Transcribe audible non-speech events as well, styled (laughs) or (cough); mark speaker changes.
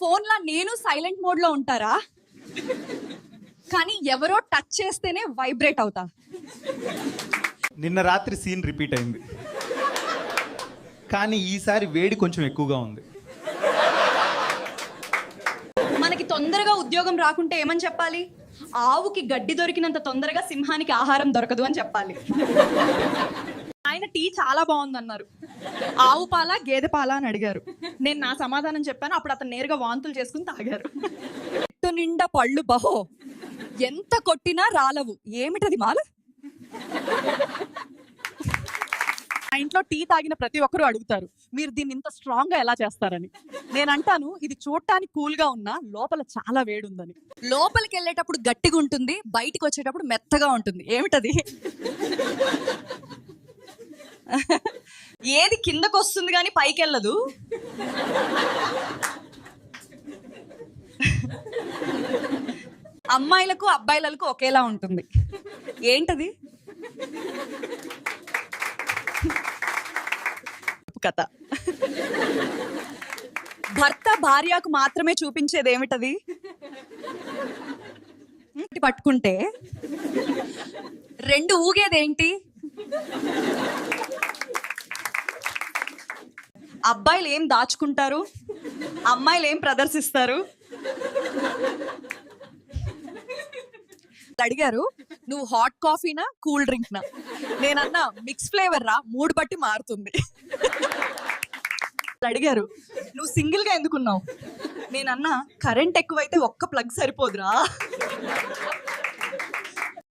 Speaker 1: Phone లా నేను silent మోడ్లో ఉంటారా? కానీ ఎవరో టచ్ చేస్తేనే వైబ్రేట్ అవుతా.
Speaker 2: నిన్న రాత్రి సీన్ రిపీట్ అయింది. కానీ ఈసారి వేడి కొంచెం ఎక్కువగా ఉంది.
Speaker 1: మనకి తొందరగా ఉద్యోగం రాకుంటే ఏమని చెప్పాలి? ఆవుకి గడ్డి దొరికినంత తొందరగా సింహానికి ఆహారం దొరకదు అని చెప్పాలి.
Speaker 3: ఆయన టీ చాలా బాగుంది అన్నారు ఆవు పాల గేదె పాల అని అడిగారు. నేను నా సమాధానం చెప్పాను. అప్పుడు అతను నేరుగా వాంతులు చేసుకుని తాగారు.
Speaker 1: చెట్టు నిండా పళ్ళు బహో. ఎంత కొట్టినా రాలవు. ఏమిటది మాల?
Speaker 3: మా ఇంట్లో టీ తాగిన ప్రతి ఒక్కరూ అడుగుతారు మీరు దీన్ని ఇంత స్ట్రాంగ్గా ఎలా చేస్తారని? నేను అంటాను ఇది చూడటానికి కూల్గా ఉన్నా లోపల చాలా వేడి ఉందని
Speaker 1: లోపలికి వెళ్ళేటప్పుడు గట్టిగా ఉంటుంది బయటికి వచ్చేటప్పుడు మెత్తగా ఉంటుంది. ఏమిటది? (laughs) ఏది కిందకు వస్తుంది కానీ పైకి వెళ్ళదు అమ్మాయిలకు అబ్బాయిలకు ఒకేలా ఉంటుంది. ఏంటది?
Speaker 3: కథ.
Speaker 1: భర్త భార్యకు మాత్రమే చూపించేది ఏమిటది పట్టుకుంటే రెండు ఊగేదేంటి? అబ్బాయిలు ఏం దాచుకుంటారు? అమ్మాయిలు ఏం ప్రదర్శిస్తారు? అడిగారు నువ్వు హాట్ కాఫీనా కూల్ డ్రింక్నా నేనన్నా మిక్స్ ఫ్లేవర్ రా మూడు బట్టి మారుతుంది. అడిగారు నువ్వు సింగిల్గా ఎందుకున్నావు? నేనన్నా కరెంట్ ఎక్కువైతే ఒక్క ప్లగ్ సరిపోదురా.